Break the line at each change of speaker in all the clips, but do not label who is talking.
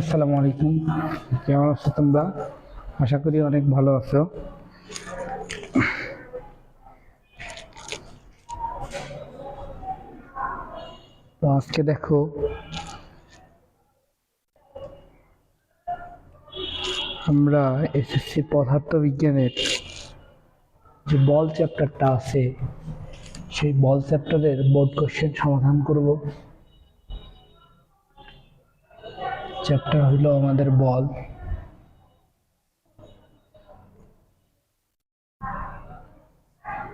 আসসালামু আলাইকুম। কেমন আছো তোমরা? আশা করি অনেক ভালো আছো। তো আজকে দেখো, আমরা এসএসসি পদার্থবিজ্ঞানের যে বল চ্যাপ্টারটা আছে সেই বল চ্যাপ্টারের বোর্ড কোশ্চেন সমাধান করব। চ্যাপ্টার হইল আমাদের বল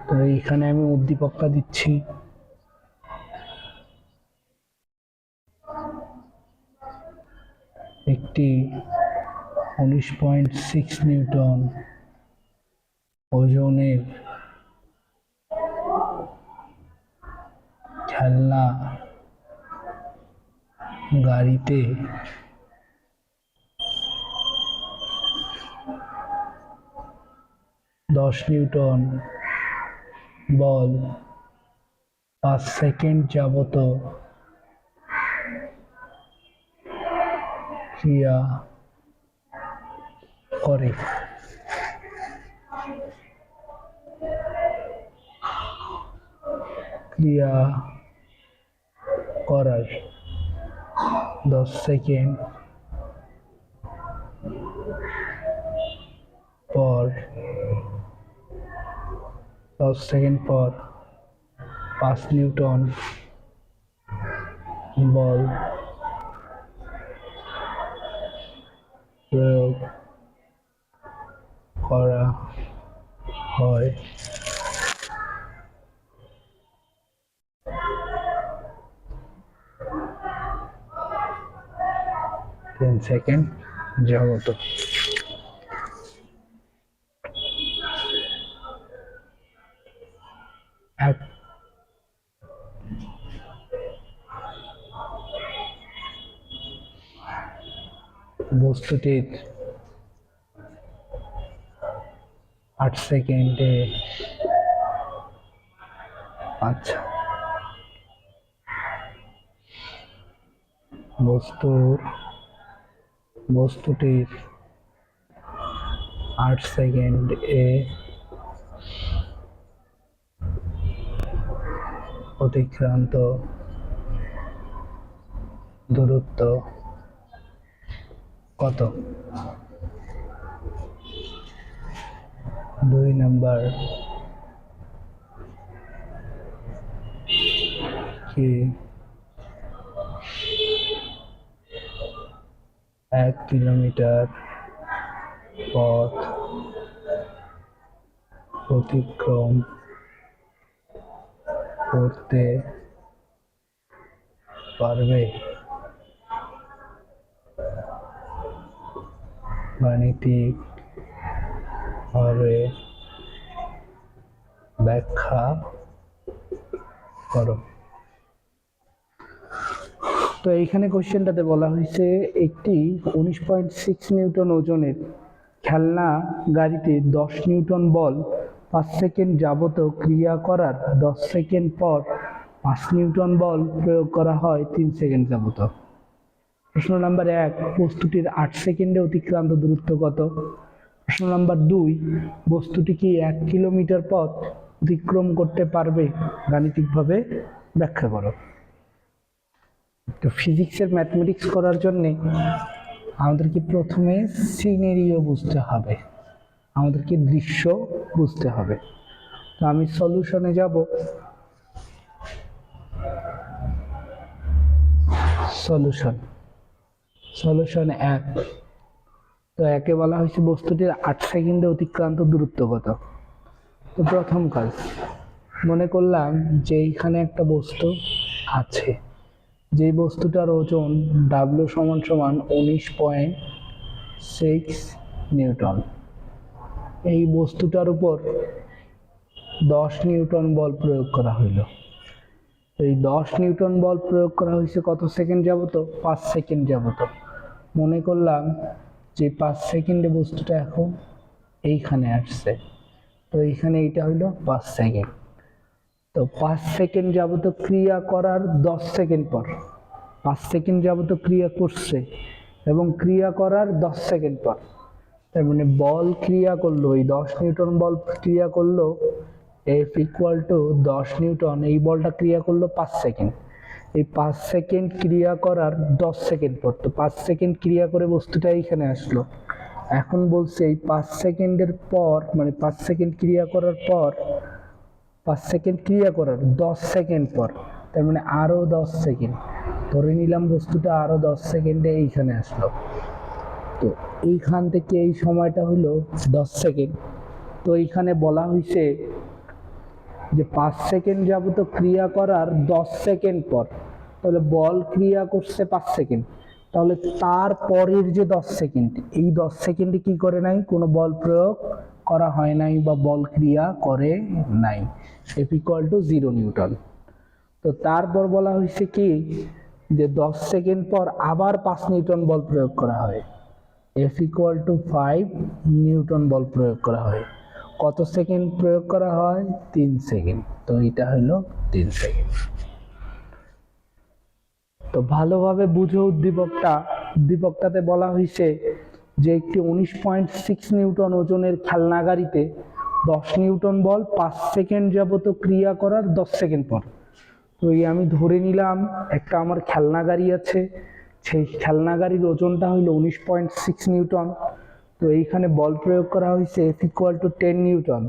তো এখানে আমি উদ্দীপকটা দিচ্ছি। একটি উনিশ পয়েন্ট সিক্স নিউটন ওজনের খেলনা গাড়িতে দশ নিউটন বল পাঁচ সেকেন্ড যাবত ক্রিয়া করে। ক্রিয়া করার দশ সেকেন্ড পর দশ সেকেন্ড পর পাঁচ নিউটন বল প্রয়োগ করা হয় টেন সেকেন্ড যাবত এক। বস্তুটির আট সেকেন্ডে আচ্ছা বস্তুর বস্তুটির আট সেকেন্ড এ অতিক্রান্ত দূরত্ব কত? দুই নাম্বার কি? এক কিলোমিটার পথ অতিক্রম করতে পারবে। গাণিতিক ভাবে ব্যাখ্যা করো। তো এইখানে কোশ্চেনটাতে বলা হয়েছে, একটি উনিশ পয়েন্ট সিক্স নিউটন ওজনের খেলনা গাড়িতে দশ নিউটন বল পাঁচ সেকেন্ড যাবত ক্রিয়া করার দশ সেকেন্ড পর পাঁচ নিউটন বল প্রয়োগ করা হয় তিন সেকেন্ড যাবত। প্রশ্ন নাম্বার এক, বস্তুটির আট সেকেন্ডে অতিক্রান্ত দূরত্ব কত? প্রশ্ন নাম্বার দুই, বস্তুটি কি এক কিলোমিটার পথ অতিক্রম করতে পারবে? গাণিতিকভাবে ব্যাখ্যা করো। তো ফিজিক্সের ম্যাথমেটিক্স করার জন্যে আমাদেরকে প্রথমে সিনেরিও বুঝতে হবে। আমাদেরকে দৃশ্য বুঝতে হবে। তো আমি সলিউশনে যাব। সলিউশন সলিউশন এক। তো একে বলা হয়েছে বস্তুটির আট সেকেন্ডে অতিক্রান্ত দূরত্ব কত? তো প্রথম কাজ, মনে করলাম যে এইখানে একটা বস্তু আছে। যেই বস্তুটার ওজন ডাব্লিউ সমান সমান উনিশ পয়েন্ট সিক্স নিউটন। এই বস্তুটার উপর দশ নিউটন বল প্রয়োগ করা হইল। এই দশ নিউটন বল প্রয়োগ করা হয়েছে কত সেকেন্ড যাবত? পাঁচ সেকেন্ড যাবত। মনে করলাম যে পাঁচ সেকেন্ডে বস্তুটা এখন এইখানে আসছে। তো এইখানে এইটা হইল পাঁচ সেকেন্ড। তো পাঁচ সেকেন্ড যাবত ক্রিয়া করার দশ সেকেন্ড পর, পাঁচ সেকেন্ড যাবত ক্রিয়া করছে এবং ক্রিয়া করার দশ সেকেন্ড পর। তার মানে বল ক্রিয়া করল, এই দশ নিউটন বল ক্রিয়া করল এফ ইকুয়াল টু দশ নিউটন, এই বলটা ক্রিয়া করল পাঁচ সেকেন্ড। এই পাঁচ সেকেন্ড ক্রিয়া করার দশ সেকেন্ড পর, তো পাঁচ সেকেন্ড ক্রিয়া করে বস্তুটা এইখানে আসলো। এখন বলছে এই পাঁচ সেকেন্ডের পর মানে পাঁচ সেকেন্ড ক্রিয়া করার পর পাঁচ সেকেন্ড ক্রিয়া করার, দশ সেকেন্ড পর। তার মানে আরও দশ সেকেন্ড। ধরে নিলাম বস্তুটা আরও দশ সেকেন্ডে এইখানে আসলো। তো এইখান থেকে এই সময়টা হলো দশ সেকেন্ড। তো এইখানে বলা হয়েছে যে পাঁচ সেকেন্ড যাবত ক্রিয়া করার দশ সেকেন্ড পর। তাহলে বল ক্রিয়া করছে পাঁচ সেকেন্ড। তাহলে তার পরের যে দশ সেকেন্ড, এই দশ সেকেন্ডে কি করে নাই? কোনো বল প্রয়োগ করা হয় নাই বা বল ক্রিয়া করে নাই। F equal to zero newton তো তারপর বলা হয়েছে কি, যে দশ সেকেন্ড পর আবার পাঁচ নিউটন বল প্রয়োগ করা হয়। F equal to five newton বল প্রয়োগ করা হয়। কত সেকেন্ড প্রয়োগ করা হয়? তিন সেকেন্ড। তো এটা হলো তিন সেকেন্ড। তো ভালোভাবে বুঝো উদ্দীপকটা। উদ্দীপকটাতে বলা হয়েছে যে একটি উনিশ পয়েন্ট সিক্স নিউটন ওজনের খেলনা গাড়িতে দশ নিউটন বল পাঁচ সেকেন্ড যাবত ক্রিয়া করার দশ সেকেন্ড পর। তো এই আমি ধরে নিলাম, একটা আমার খেলনা গাড়ি আছে, সেই খেলনা গাড়ির ওজনটা হলো উনিশ পয়েন্ট সিক্স নিউটন। তো এইখানে বল প্রয়োগ করা হয়েছে F equal to ten newton.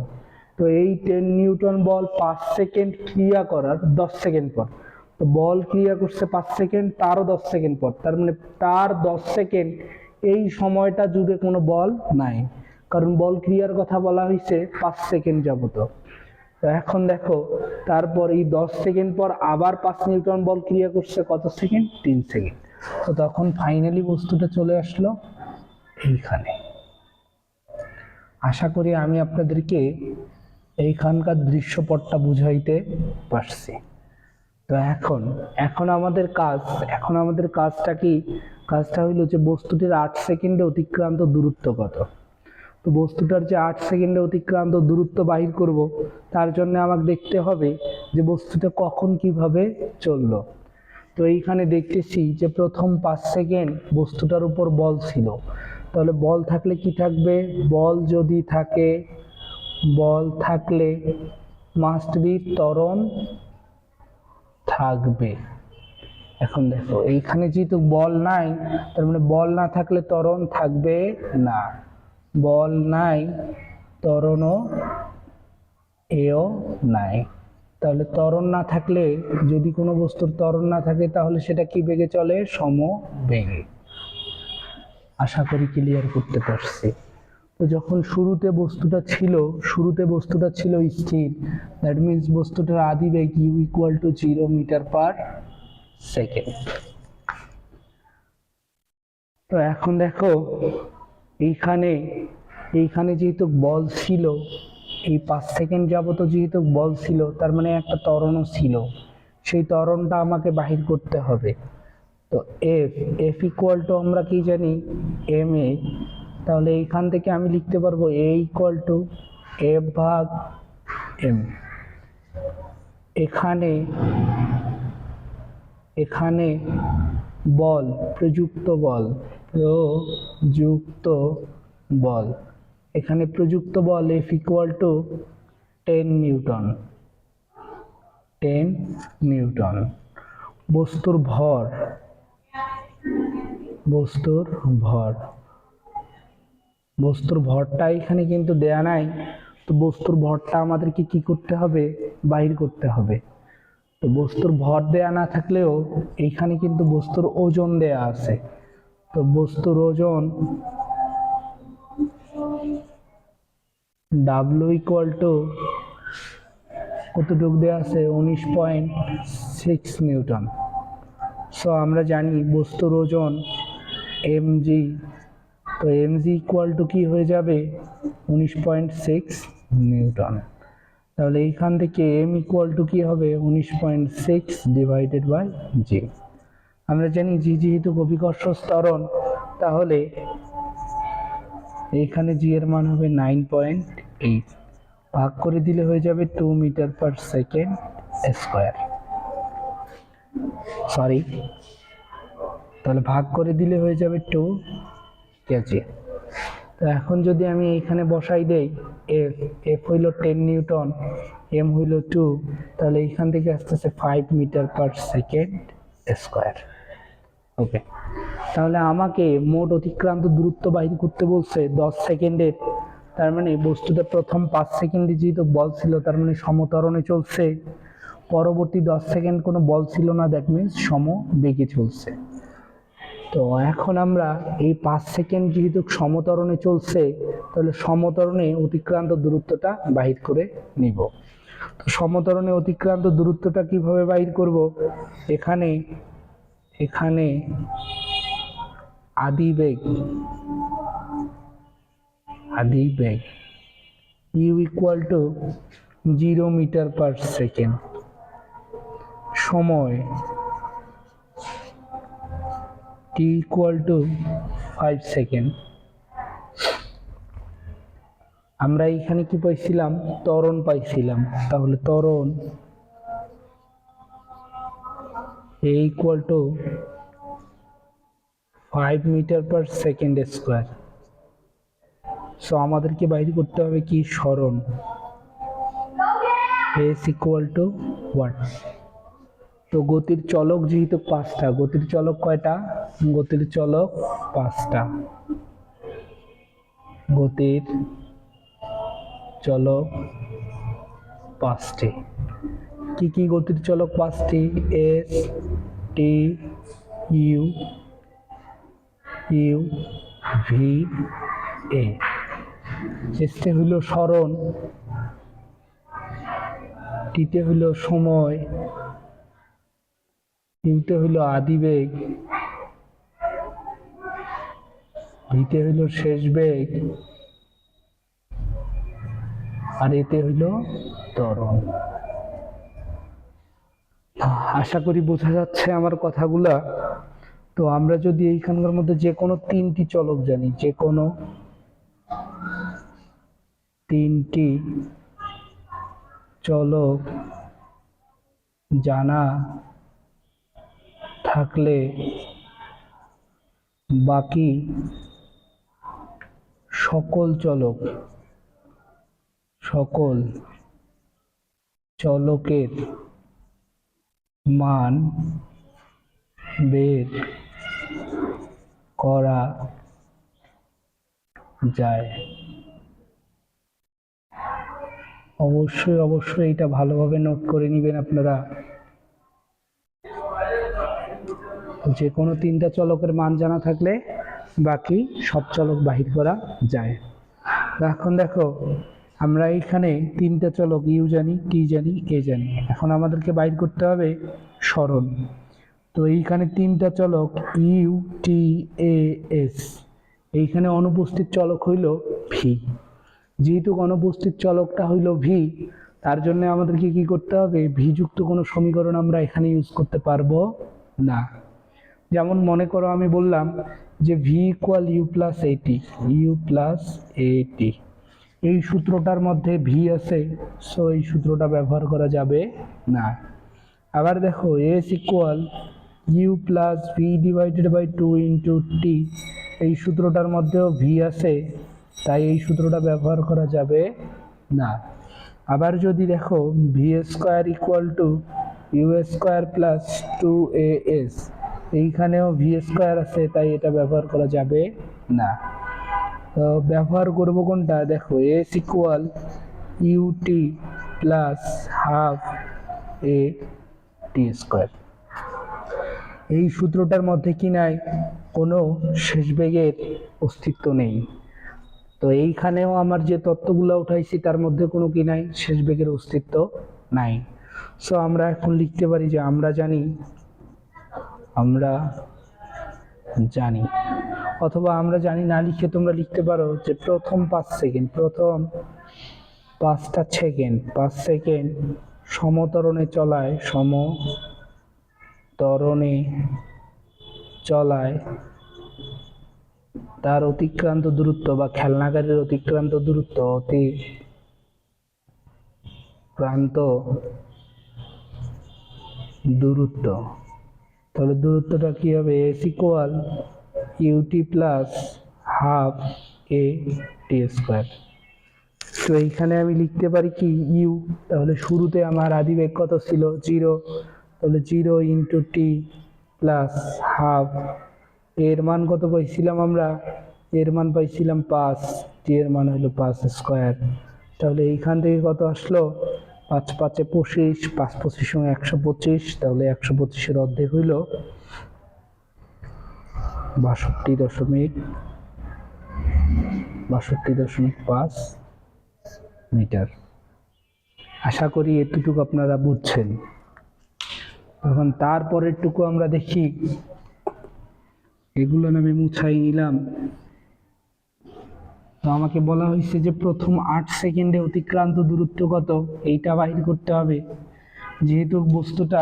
তো এই টেন নিউটন বল পাঁচ সেকেন্ড ক্রিয়া করার দশ সেকেন্ড পর। তো বল ক্রিয়া করছে পাঁচ সেকেন্ড, তারও দশ সেকেন্ড পর। তার মানে তার দশ সেকেন্ড এই সময়টা জুড়ে কোনো বল নাই। কারণ বল ক্রিয়ার কথা বলা হয়েছে পাঁচ সেকেন্ড যাবত। এখন দেখো, তারপর এই দশ সেকেন্ড পর আবার পাঁচ নিউটন বল ক্রিয়া করছে কত সেকেন্ড? তিন সেকেন্ড। তো তখন ফাইনালি বস্তুটা চলে আসলো এইখানে। আশা করি আমি আপনাদেরকে এইখানকার দৃশ্যপটটা বুঝাইতে পারছি। তো এখন এখন আমাদের কাজ, এখন আমাদের কাজটা কি কাজটা হইল যে বস্তুটির আট সেকেন্ডে অতিক্রান্ত দূরত্ব কত? তো বস্তুটার যে আট সেকেন্ডে অতিক্রান্ত দূরত্ব বাহির করব, তার জন্য আমাকে দেখতে হবে যে বস্তুটা কখন কীভাবে চলল। তো এইখানে দেখতেছি যে প্রথম পাঁচ সেকেন্ড বস্তুটার উপর বল ছিল। তাহলে বল থাকলে কি থাকবে? বল যদি থাকে, বল থাকলে মাস্ট বি ত্বরণ থাকবে। এখন দেখো, এইখানে যেহেতু বল নাই, তার মানে বল না থাকলে ত্বরণ থাকবে না। বল নাই, ত্বরণও এও নাই। তাহলে ত্বরণ না থাকলে, যদি কোনো বস্তুর ত্বরণ না থাকে, তাহলে সেটা কি বেগে চলে? সম বেগে। আশা করি ক্লিয়ার করতে পারছি। তো যখন শুরুতে বস্তুটা ছিল, শুরুতে বস্তুটা ছিল স্থির দ্যাট মিন্স বস্তুটার আদি বেগ u equal to zero metre per second তো এখন দেখো, এইখানে এইখানে যেহেতু বল ছিল, এই পাঁচ সেকেন্ড যাবত যেহেতু বল ছিল, তার মানে একটা তরণও ছিল। সেই তরণটা আমাকে বাহির করতে হবে। তো এফ এফ ইকুয়াল টু আমরা কি জানি? এম এ তাহলে এইখান থেকে আমি লিখতে পারব এ ইকুয়াল টু এফ ভাগ এম এখানে এখানে বল, প্রযুক্ত বল প্রযুক্ত বল। এখানে প্রযুক্ত বল F equal to ten newton ten newton বস্তুর ভর। বস্তুর ভর। বস্তুর ভরটা এখানে কিন্তু দেয়া নাই। তো বস্তুর ভরটা আমাদেরকে কি করতে হবে? বাহির করতে হবে। তো বস্তুর ভর দেয়া না থাকলেও এইখানে কিন্তু বস্তুর ওজন দেয়া আছে। তো বস্তুর ওজন ডাব্লু ইকুয়াল টু কতটুকু দেওয়া আছে? উনিশ পয়েন্ট সিক্স নিউটন। সো আমরা জানি বস্তুর ওজন এম জি তো এম জি ইকুয়াল টু কী হয়ে যাবে? উনিশ পয়েন্ট সিক্স নিউটন। তাহলে এইখান থেকে এম ইকুয়াল টু কী হবে? উনিশ point six divided by g আমরা জানি জি যেহেতু অভিকর্ষ স্তরণ তাহলে এইখানে জি এর মান হবে নাইন পয়েন্ট এইট ভাগ করে দিলে হয়ে যাবে two metre per second square sorry তাহলে ভাগ করে দিলে হয়ে যাবে টু কেজি তো এখন যদি আমি এইখানে বসাই দেই এফ এফ হইল টেন নিউটন এম হইল টু তাহলে এইখান থেকে আসতেছে five metre per second square okay তাহলে আমাকে মোট অতিক্রান্ত দূরত্ব বাহির করতে বলছে দশ সেকেন্ডের তার মানে বস্তুটা প্রথম পাঁচ সেকেন্ডে যেহেতু বল ছিল তার মানে সমতরণে চলছে। পরবর্তী দশ সেকেন্ড কোনো বল ছিল না দ্যাট মিনস সম বেগে চলছে। তো এখন আমরা এই পাঁচ সেকেন্ড যেহেতু সমতরণে চলছে, তাহলে সমতরণে অতিক্রান্ত দূরত্বটা বাহির করে নিব। তো সমতরণে অতিক্রান্ত দূরত্বটা কীভাবে বাহির করব? এখানে এখানে আদি বেগ আদি বেগ u equal to zero metre per second. সময় t equal to five second আমরা এখানে কি পাইছিলাম? ত্বরণ পাইছিলাম। তাহলে ত্বরণ a equal to five metre per second square so আমাদেরকে বাইর করতে হবে কি? স্মরণ। এস ইকুয়াল টু ওয়াট তো গতির চলক যেহেতু পাঁচটা, গতির চলক কয়টা? গতির চলক পাঁচটা। গতির চলক পাঁচটি। কি কি গতির চলক পাঁচটি? S t, u u, v, a. এসতে হইল স্মরণ। টিতে হইল সময়। ইউতে হইল আদিবেগ ভিতে হইল শেষ বেগ, আর এতে হইল ত্বরণ। আশা করি বোঝা যাচ্ছে আমার কথাগুলা। তো আমরা যদি এইখানকার মধ্যে যে কোনো তিনটি চলক জানি, যে কোনো তিনটি চলক, জানা থাকলে বাকি সকল চলক, সকল চলকের মান বের করা যায়। অবশ্যই অবশ্যই এটা ভালোভাবে নোট করে নেবেন আপনারা। যে কোনো তিনটা চলকের মান জানা থাকলে বাকি সব চলক বাহির করা যায়। এখন দেখো, আমরা এইখানে তিনটা চলক, ইউ জানি টি জানি এ জানি। এখন আমাদেরকে বাইর করতে হবে স্মরণ। তো এইখানে তিনটা চলক, ইউ, টি, এ, এস। এইখানে অনুপস্থিত চলক হইল ভি। যেহেতু অনুপস্থিত চলকটা হইল ভি, তার জন্য আমাদেরকে কি করতে হবে? ভি যুক্ত কোনো সমীকরণ আমরা এখানে ইউজ করতে পারব না। যেমন মনে করো আমি বললাম যে v equal u plus a t u plus a t এই সূত্রটার মধ্যে ভি আছে সো এই সূত্রটা ব্যবহার করা যাবে না। আবার দেখো S equal U plus V divided by two into T এই সূত্রটার মধ্যেও ভি আছে, তাই এই সূত্রটা ব্যবহার করা যাবে না। আবার যদি দেখো V square equal to U square plus two A S এইখানেও ভি স্কোয়ার আছে, তাই এটা ব্যবহার করা যাবে না। তো ব্যবহার করব কোনটা? দেখো S equal U T plus half A T square এই সূত্রটার মধ্যে কি নাই? কোনো শেষ বেগের অস্তিত্ব নেই। তো এইখানেও আমার যে তত্ত্বগুলো উঠাইছি, তার মধ্যে কোনো কি নাই? শেষ বেগের অস্তিত্ব নাই। সো আমরা এখন লিখতে পারি যে আমরা জানি আমরা জানি। অথবা আমরা জানি না লিখে তোমরা লিখতে পারো যে প্রথম পাঁচ সেকেন্ড, প্রথম পাঁচটা সেকেন্ড, পাঁচ সেকেন্ড সমতরণে চলায় সমতরণে চলায়। তার অতিক্রান্ত দূরত্ব বা খেলনাগারের অতিক্রান্ত দূরত্ব অতি ক্রান্ত দূরত্ব। তাহলে দূরত্বটা কি হবে? S equal U T plus half A T square তো এইখানে আমি লিখতে পারি কি? ইউ তাহলে শুরুতে আমার আদিবেগ কত ছিল? জিরো তাহলে zero into T plus half এর মান কত পাইছিলাম আমরা? এর মান পাইছিলাম পাঁচ টি এর মান হলো পাঁচ স্কোয়ার তাহলে এইখান থেকে কত আসলো? পাঁচ পাঁচে পঁচিশ, পাঁচ পঁচিশ একশো পঁচিশ, তাহলে একশো পঁচিশের অর্ধেক হইল বাষট্টি দশমিক বাষট্টি দশমিক পাঁচ মিটার। আশা করি এতটুকু আপনারা বুঝছেন। এখন তারপরেরটুকু আমরা দেখি। এগুলো আমি মুছাই নিলাম। তো আমাকে বলা হয়েছে যে প্রথম আট সেকেন্ডে অতিক্রান্ত দূরত্ব কত? এইটা বাহির করতে হবে। যেহেতু বস্তুটা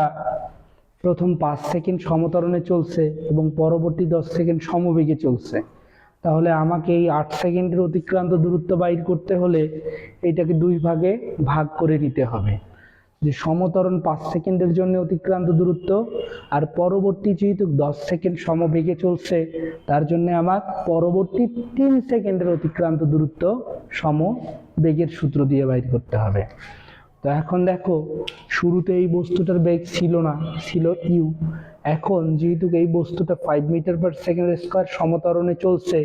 প্রথম পাঁচ সেকেন্ড সমতরণে চলছে এবং পরবর্তী দশ সেকেন্ড সমবেগে চলছে। তাহলে আমাকে এই আট সেকেন্ডের অতিক্রান্ত দূরত্ব বাহির করতে হলে এটাকে দুই ভাগে ভাগ করে নিতে হবে। যে সমতরণ পাঁচ সেকেন্ডের জন্য অতিক্রান্ত দূরত্ব, আর পরবর্তী যেহেতু দশ সেকেন্ড সমবেগে চলছে, তার জন্য আমার পরবর্তী তিন সেকেন্ডের অতিক্রান্ত দূরত্ব সম বেগের সূত্র দিয়ে বাইর করতে হবে। তো এখন দেখো, শুরুতে এই বস্তুটার বেগ ছিল না, ছিল ইউ এখন যেহেতু এই বস্তুটা five metre per second square সমতরণে চলছে,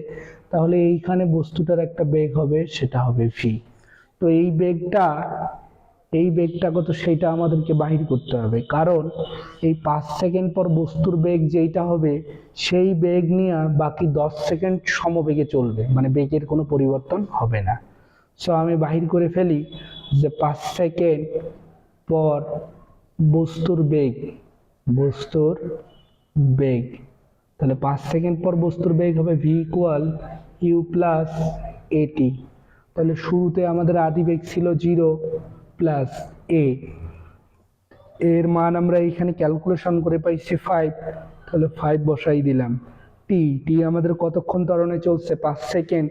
তাহলে এইখানে বস্তুটার একটা বেগ হবে, সেটা হবে ভি তো এই বেগটা এই বেগটা কত, সেইটা আমাদেরকে বাহির করতে হবে। কারণ এই পাঁচ সেকেন্ড পর বস্তুর বেগ যেইটা হবে, সেই বেগ নিয়ে বাকি দশ সেকেন্ড সমবেগে চলবে। মানে বেগের কোনো পরিবর্তন হবে না। সো আমি বাহির করে ফেলি যে পাঁচ সেকেন্ড পর বস্তুর বেগ বস্তুর বেগ। তাহলে পাঁচ সেকেন্ড পর বস্তুর বেগ হবে ভি ইকুয়াল ইউ প্লাস এটি তাহলে শুরুতে আমাদের আদি বেগ ছিল জিরো প্লাস এ এর মান আমরা এইখানে ক্যালকুলেশন করে পাইছি ফাইভ তাহলে ফাইভ বসাই দিলাম। টি টি আমাদের কতক্ষণ ত্বরণে চলছে? পাঁচ সেকেন্ড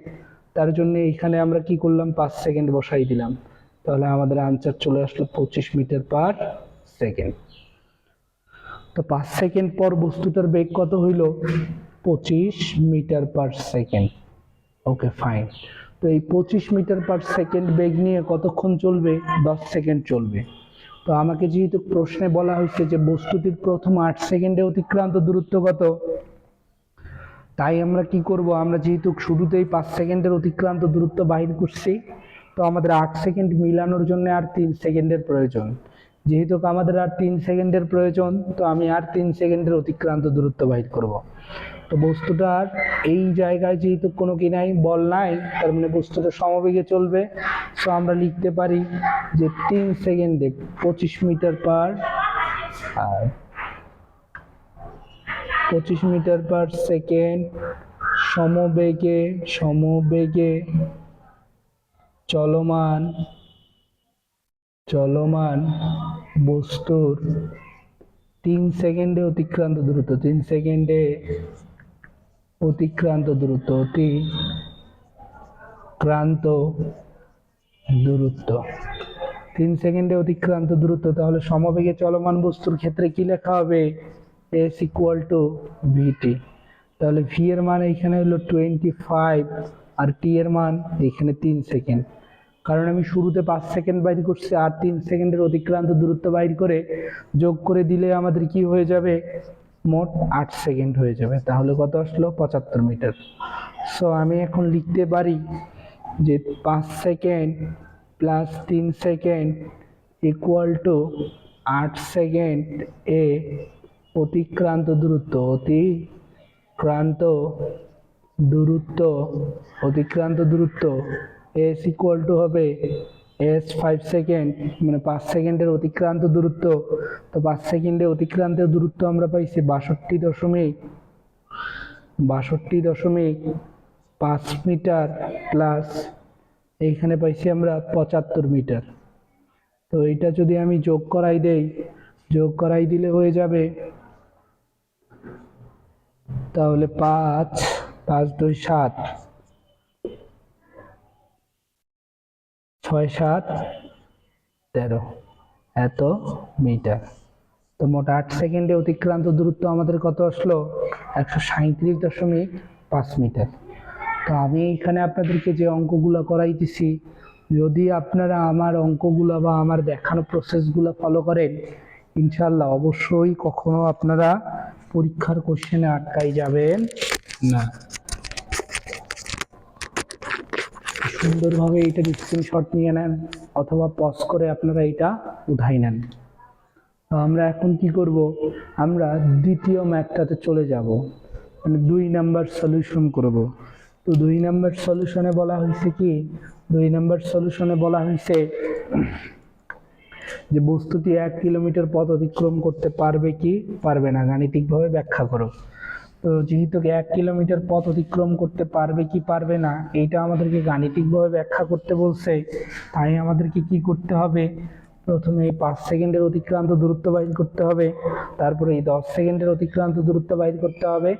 তার জন্য এইখানে আমরা কি করলাম? পাঁচ সেকেন্ড বসাই দিলাম। তাহলে আমাদের আনসার চলে আসলো পঁচিশ মিটার পার সেকেন্ড তো পাঁচ সেকেন্ড পর বস্তুটার বেগ কত হইল? পঁচিশ metre per second okay fine এই পঁচিশ মিটার পার সেকেন্ড বেগ নিয়ে কতক্ষণ চলবে? দশ সেকেন্ড চলবে। তো আমাকে যেহেতু প্রশ্নে বলা হয়েছে যে বস্তুটির প্রথম আট সেকেন্ডে অতিক্রান্ত দূরত্ব কত, তাই আমরা কি করব? আমরা যেহেতু শুরুতেই পাঁচ সেকেন্ডের অতিক্রান্ত দূরত্ব বাহির করছি, তো আমাদের আট সেকেন্ড মিলানোর জন্য আর তিন সেকেন্ডের প্রয়োজন। যেহেতু আমাদের আর তিন সেকেন্ডের প্রয়োজন, তো আমি আর তিন সেকেন্ডের অতিক্রান্ত দূরত্ব বাহির করব। তো বস্তুটার এই জায়গায় যেহেতু কোনো কি নাই, বল নাই, তার মানে বস্তুটা সমবেগে চলবে। সো আমরা লিখতে পারি যে তিন সেকেন্ডে পঁচিশ মিটার পার আর পঁচিশ মিটার পার সেকেন্ড সমবেগে সমবেগে চলমান চলমান বস্তুর তিন সেকেন্ডে অতিক্রান্ত দূরত্ব, তিন সেকেন্ডে অতিক্রান্ত দূরত্ব, অতি ক্রান্ত দূরত্ব। তিন সেকেন্ডে অতিক্রান্ত দূরত্ব, তাহলে সমবেগে চলমান বস্তুর ক্ষেত্রে কি লেখা হবে? এস ইকুয়াল টু ভিটি তাহলে ভি এর মান এখানে হলো টোয়েন্টি ফাইভ আর টি এর মান এখানে তিন সেকেন্ড। কারণ আমি শুরুতে পাঁচ সেকেন্ড বাইর করছি, আর তিন সেকেন্ডের অতিক্রান্ত দূরত্ব বাইর করে যোগ করে দিলে আমাদের কি হয়ে যাবে? মোট আট সেকেন্ড হয়ে যাবে। তাহলে কত আসলো? পঁচাত্তর মিটার। সো আমি এখন লিখতে পারি যে পাঁচ সেকেন্ড প্লাস তিন সেকেন্ড ইকুয়াল টু আট সেকেন্ড এ অতিক্রান্ত দূরত্ব অতিক্রান্ত দূরত্ব অতিক্রান্ত দূরত্ব এস ইকুয়াল টু হবে এস ফাইভ সেকেন্ড মানে পাঁচ সেকেন্ডের অতিক্রান্ত দূরত্ব। তো পাঁচ সেকেন্ডে অতিক্রান্ত দূরত্ব আমরা পাইছি বাষট্টি দশমিক বাষট্টি দশমিক পাঁচ মিটার প্লাস এইখানে পাইছি আমরা পঁচাত্তর মিটার। তো এইটা যদি আমি যোগ করাই দেই, যোগ করাই দিলে হয়ে যাবে তাহলে পাঁচ পাঁচ দুই সাত। ছয় সাত তেরো। এত মিটার। তো মোট আট সেকেন্ডে অতিক্রান্ত দূরত্ব আমাদের কত আসলো? একশো সাঁত্রিশ দশমিক পাঁচ মিটার। তো আমি এখানে আপনাদেরকে যে অঙ্কগুলো করাইতেছি, যদি আপনারা আমার অঙ্কগুলো বা আমার দেখানো প্রসেসগুলো ফলো করেন ইনশাল্লাহ অবশ্যই কখনো আপনারা পরীক্ষার কোশ্চেনে আটকাই যাবেন না। সুন্দরভাবে এইটার স্ক্রিনশট নিয়ে নেন অথবা পজ করে আপনারা এটা উঠাই নেন। আমরা এখন কি করব? আমরা দ্বিতীয় ম্যাথটাতে চলে যাব। মানে দুই নাম্বার সলিউশন করব। তো দুই নাম্বার সলিউশনে বলা হয়েছে কি? দুই নাম্বার সলিউশনে বলা হয়েছে যে বস্তুটি এক কিলোমিটার পথ অতিক্রম করতে পারবে কি? পারবে না। গাণিতিকভাবে ব্যাখ্যা করো। তো যেহেতু এক কিলোমিটার পথ অতিক্রম করতে পারবে কি পারবে না, এইটা আমাদেরকে গাণিতিকভাবে ব্যাখ্যা করতে বলছে। তাই আমাদেরকে কি করতে হবে? প্রথমে এই পাঁচ সেকেন্ডের অতিক্রান্ত দূরত্ব বাইর করতে হবে। তারপরে এই দশ সেকেন্ডের অতিক্রান্ত দূরত্ব বাইর করতে হবে।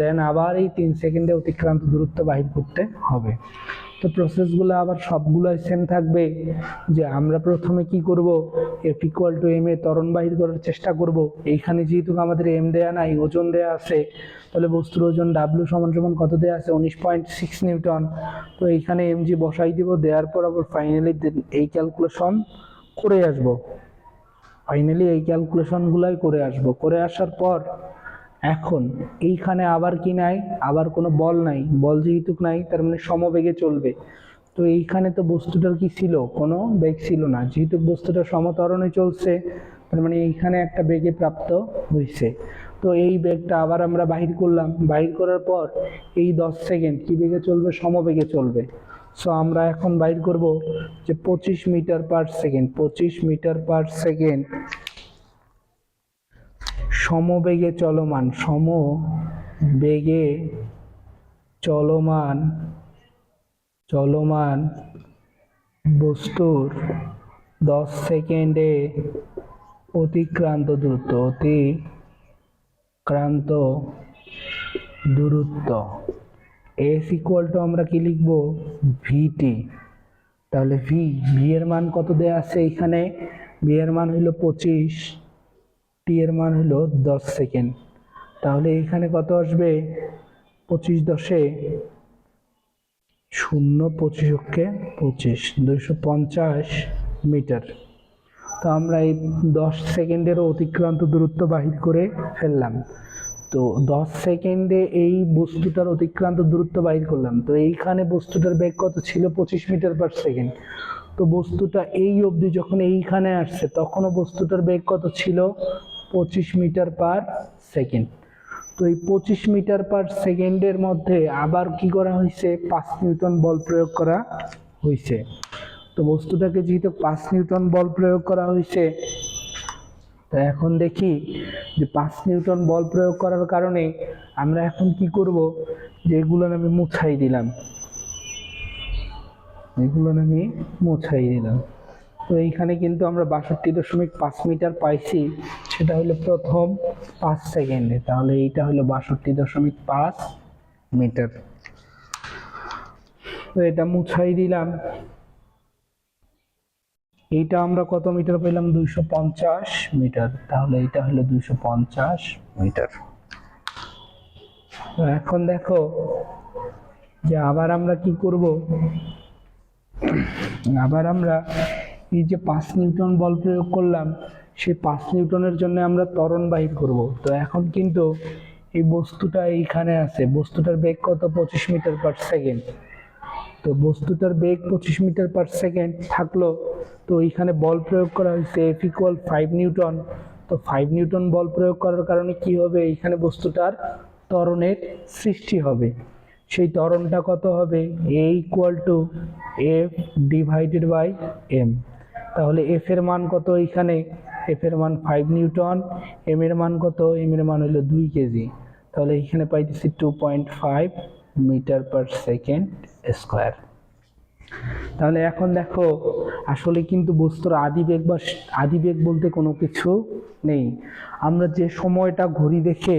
দেন আবার এই তিন সেকেন্ডে অতিক্রান্ত দূরত্ব বাহির করতে হবে। তো প্রসেসগুলো আবার সবগুলোই সেম থাকবে। যে আমরা প্রথমে কি করব? F equal to M A ত্বরণ বাহির করার চেষ্টা করব। এইখানে যেহেতু আমাদের এম দেয়া নাই, ওজন দেয়া আছে, তাহলে বস্তুর ওজন ডাব্লিউ সমান সমান কত দেয়া আছে? উনিশ পয়েন্ট সিক্স নিউটন। তো এইখানে এম জি বসাই দিব, দেওয়ার পর আবার ফাইনালি এই ক্যালকুলেশন করে আসব। ফাইনালি এই ক্যালকুলেশনগুলাই করে আসব। করে আসার পর এখন এইখানে আবার কি নাই? আবার কোনো বল নাই। বল যেহেতু নাই, তার মানে সমবেগে চলবে। তো এইখানে তো বস্তুটার কি ছিল? কোনো বেগ ছিল না। যেহেতু বস্তুটা সমতরণে চলছে, তার মানে এইখানে একটা বেগে প্রাপ্ত হয়েছে তো এই বেগটা আবার আমরা বাহির করলাম। বাহির করার পর এই দশ সেকেন্ড কি বেগে চলবে? সমবেগে চলবে। সো আমরা এখন বাইর করব যে পঁচিশ মিটার পার সেকেন্ড। পঁচিশ মিটার পার সেকেন্ড সমবেগে চলমান সম বেগে চলমান চলমান বস্তুর দশ সেকেন্ডে অতিক্রান্ত দূরত্ব অতিক্রান্ত দূরত্ব। এস ইকুয়াল টু আমরা কি লিখব? ভিটি তাহলে ভি ভি এর মান কত দেয়া আছে এখানে? ভি এর মান হইল পঁচিশ। টি এর মান হলো দশ সেকেন্ড। তাহলে এখানে কত আসবে? পঁচিশ দশে শূন্য পঁচিশ অক্ষে পঁচিশ, দুইশো পঞ্চাশ মিটার। তো আমরা এই দশ সেকেন্ডেরও অতিক্রান্ত দূরত্ব বাহির করে ফেললাম। তো দশ সেকেন্ডে এই বস্তুটার অতিক্রান্ত দূরত্ব বাহির করলাম। তো এইখানে বস্তুটার বেগ কত ছিল? পঁচিশ মিটার পার সেকেন্ড। তো বস্তুটা এই অবধি যখন এইখানে আসছে, তখনও বস্তুটার বেগ কত ছিল? পঁচিশ মিটার পার সেকেন্ড। তো এই পঁচিশ মিটার পার সেকেন্ডের মধ্যে আবার কি করা হয়েছে? পাঁচ নিউটন বল প্রয়োগ করা হয়েছে। তো বস্তুটাকে যেহেতু পাঁচ নিউটন বল প্রয়োগ করা হয়েছে, তো এখন দেখি যে পাঁচ নিউটন বল প্রয়োগ করার কারণে আমরা এখন কি করব? যে এগুলো আমি মুছাই দিলাম। এগুলো আমি মুছাই দিলাম। তো এইখানে কিন্তু আমরা বাষট্টি দশমিক পাঁচ মিটার পাইছি। সেটা হলো প্রথম পাঁচ সেকেন্ডে। তাহলে এইটা হলো বাষট্টি দশমিক পাঁচ মিটার। তো এটা মুছাই দিলাম। এইটা আমরা কত মিটার পেলাম? দুইশো পঞ্চাশ মিটার। তাহলে এইটা হলো দুইশো পঞ্চাশ মিটার। এখন দেখো যে আবার আমরা কি করব? আবার আমরা এই যে পাঁচ নিউটন বল প্রয়োগ করলাম, সেই পাঁচ নিউটনের জন্য আমরা ত্বরণ বাহির করব। তো এখন কিন্তু এই বস্তুটা এইখানে আছে। বস্তুটার বেগ কত? পঁচিশ মিটার পার সেকেন্ড। তো বস্তুটার বেগ পঁচিশ মিটার পার সেকেন্ড থাকল, তো এইখানে বল প্রয়োগ করা হয়েছে এফ ইকুয়াল ফাইভ নিউটন। তো ফাইভ নিউটন বল প্রয়োগ করার কারণে কি হবে? এইখানে বস্তুটার ত্বরণের সৃষ্টি হবে। সেই ত্বরণটা কত হবে? A equal to F divided by M তাহলে এফ এর মান কত এইখানে? এফ এর মান ফাইভ নিউটন এম এর মান কত? এম এর মান হলো দুই কেজি। তাহলে এইখানে পাইতেছি two point five metre per second square তাহলে এখন দেখো, আসলে কিন্তু বস্তুর আদিবেগ বা আদিবেগ বলতে কোনো কিছু নেই। আমরা যে সময়টা ঘড়ি দেখে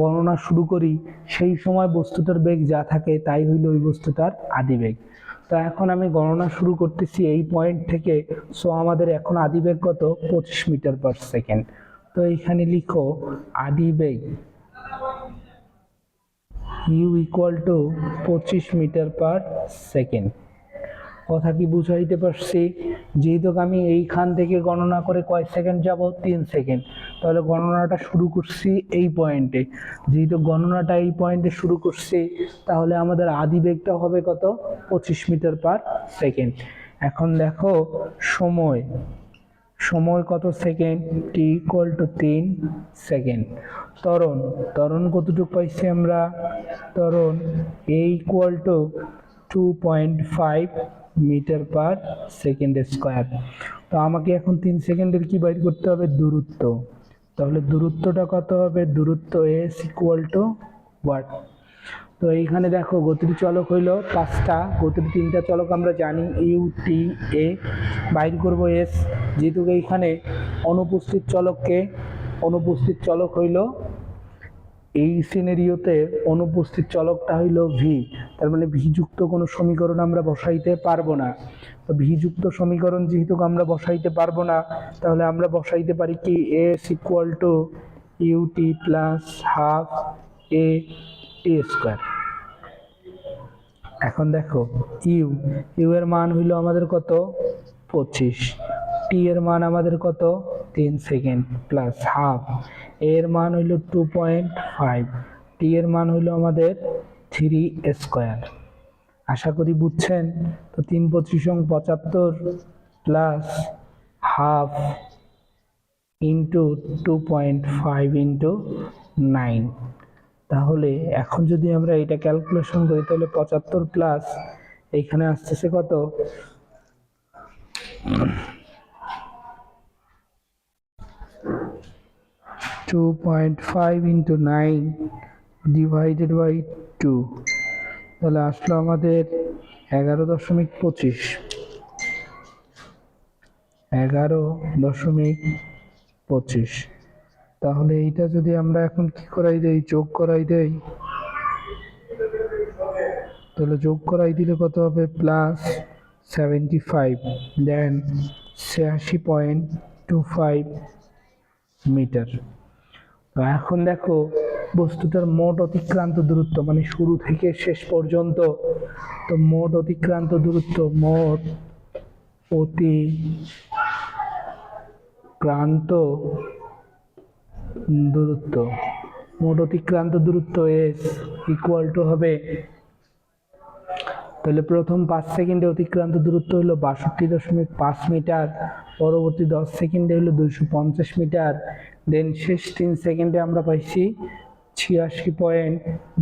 গণনা শুরু করি, সেই সময় বস্তুটার বেগ যা থাকে তাই হইল ওই বস্তুটার আদিবেগ তো এখন আমি গণনা শুরু করতেছি এই পয়েন্ট থেকে। সো আমাদের এখন আদিবেগ কত? পঁচিশ মিটার পার সেকেন্ড তো এইখানে লিখো, আদিবেগ ইউ ইকুয়াল টু পঁচিশ মিটার পার সেকেন্ড কথা কি বুঝাইতে পারছি? যেহেতু আমি এইখান থেকে গণনা করে কয় সেকেন্ড যাব? তিন সেকেন্ড। তাহলে গণনাটা শুরু করছি এই পয়েন্টে। যেহেতু গণনাটা এই পয়েন্টে শুরু করছি, তাহলে আমাদের আদি বেগটা হবে কত? পঁচিশ মিটার পার সেকেন্ড। এখন দেখো, সময়। সময় কত সেকেন্ড? টি ইকুয়াল টু তিন সেকেন্ড। তরণ ত্বরণ কতটুকু পাইছি আমরা? ত্বরণ A equal to two point five metre per second square. তো আমাকে এখন তিন সেকেন্ডের কি বাইর করতে হবে? দূরত্ব। তাহলে দূরত্বটা কত হবে? দূরত্ব এস ইকুয়াল টু ওয়াট তো এইখানে দেখো, গতির চলক হইল পাঁচটা। গতির তিনটা চলক আমরা জানি ইউ টি এ বাইর করব এস যেহেতু এইখানে অনুপস্থিত চলককে, অনুপস্থিত চলক হইল এই সিনেরিওতে অনুপস্থিত চলকটা হইল ভি তার মানে ভিযুক্ত কোনো সমীকরণ আমরা বসাইতে পারব না। তো ভিযুক্ত সমীকরণ যেহেতু আমরা বসাইতে পারব না, তাহলে আমরা বসাইতে পারি কি S equal to U T plus half A T square এখন দেখো ইউ ইউ এর মান হইল আমাদের কত? পঁচিশ। টি এর মান আমাদের কত? তিন সেকেন্ড প্লাস হাফ এর মান হইল টু পয়েন্ট ফাইভ টি এর মান হইল আমাদের থ্রি স্কোয়ার আশা করি বুঝছেন? তো তিন পঁচিশ পঁচাত্তর plus half into two point five into nine তাহলে এখন যদি আমরা এটা ক্যালকুলেশন করি, তাহলে পঁচাত্তর প্লাস এখানে আসতেছে কত? Two point five into nine divided by two তাহলে আসলো আমাদের এগারো দশমিক পঁচিশ। এগারো দশমিক পঁচিশ। তাহলে এইটা যদি আমরা এখন কি করাই দেই? যোগ করাই দেই। তাহলে যোগ করাই দিলে কত হবে? প্লাস সেভেন্টি ফাইভ দেন ছিয়াশি পয়েন্ট টু ফাইভ মিটার তো এখন দেখো, বস্তুটার মোট অতিক্রান্ত দূরত্ব মানে শুরু থেকে শেষ পর্যন্ত, তো মোট অতিক্রান্ত দূরত্ব, মোট অতি ক্রান্ত দূরত্ব, মোট অতিক্রান্ত দূরত্ব এস ইকুয়াল টু হবে, তাহলে প্রথম পাঁচ সেকেন্ডে অতিক্রান্ত দূরত্ব হলো বাষট্টি দশমিক পাঁচ মিটার, পরবর্তী দশ সেকেন্ডে হলো দুইশো পঞ্চাশ মিটার দেন শেষ তিন সেকেন্ডে আমরা পাইছি ছিয়াশি পয়েন্ট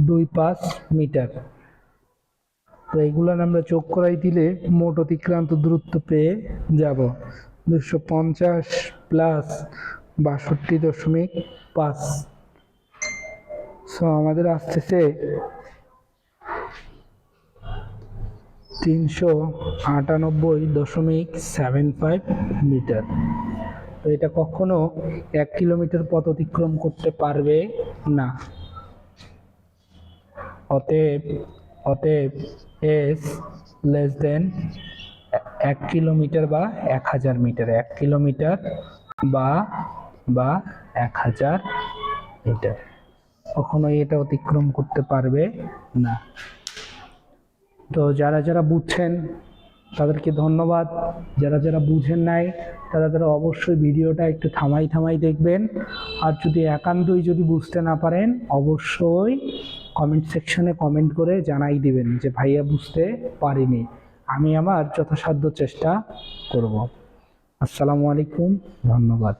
দুই পাঁচ মিটার। তো এইগুলো আমরা চোখ করাই দিলে মোট অতিক্রান্ত দূরত্ব পেয়ে যাব। দুশো পঞ্চাশ প্লাস বাষট্টি দশমিক পাঁচ। সো আমাদের আসতেছে তিনশো আটানব্বই দশমিক সেভেন ফাইভ মিটার। তো এটা কখনো এক কিলোমিটার পথ অতিক্রম করতে পারবে না। অতএব অতএব এস লেস দেন এক কিলোমিটার বা এক হাজার মিটার, এক কিলোমিটার বা বা এক হাজার মিটার। কখনোই এটা অতিক্রম করতে পারবে না। তো যারা যারা বুঝছেন তাদেরকে ধন্যবাদ। যারা যারা বুঝেন নাই, তারা তারা অবশ্যই ভিডিওটা একটু থামাই থামাই দেখবেন। আর যদি একান্তই যদি বুঝতে না পারেন, অবশ্যই কমেন্ট সেকশনে কমেন্ট করে জানাই দিবেন যে, ভাইয়া বুঝতে পারিনি। আমি আমার যথাসাধ্য চেষ্টা করব। আসসালামু আলাইকুম, ধন্যবাদ।